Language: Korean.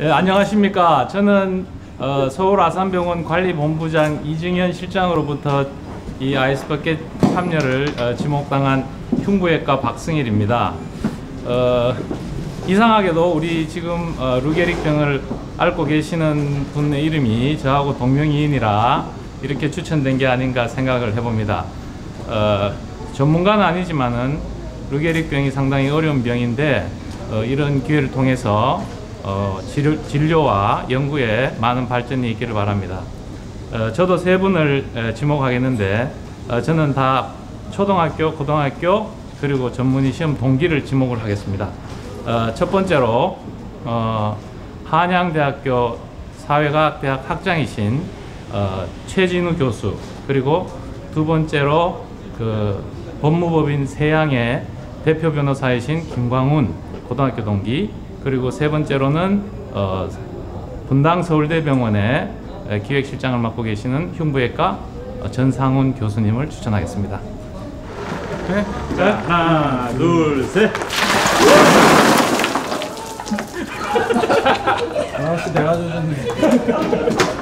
예, 안녕하십니까. 저는 어, 서울 아산병원 관리본부장 이증현 실장으로부터 이 아이스버켓 참여를 어, 지목당한 흉부외과 박승일입니다. 어, 이상하게도 우리 지금 어, 루게릭 병을 앓고 계시는 분의 이름이 저하고 동명이인이라 이렇게 추천된 게 아닌가 생각을 해봅니다. 어, 전문가는 아니지만은 루게릭 병이 상당히 어려운 병인데 어, 이런 기회를 통해서 어, 치료, 진료 와 연구에 많은 발전이 있기를 바랍니다. 어, 저도 세 분을 에, 지목하겠는데 어, 저는 다 초등학교, 고등학교 그리고 전문의 시험 동기를 지목을 하겠습니다. 어, 첫 번째로 어, 한양대학교 사회과학대학 학장이신 어, 최진우 교수 그리고 두 번째로 그 법무법인 세양의 대표 변호사이신 김광훈 고등학교 동기 그리고 세 번째로는 어, 분당 서울대병원의 에, 기획실장을 맡고 계시는 흉부외과 어, 전상훈 교수님을 추천하겠습니다. 네. 자, 하나, 둘, 셋. 아 씨 내가 젖었네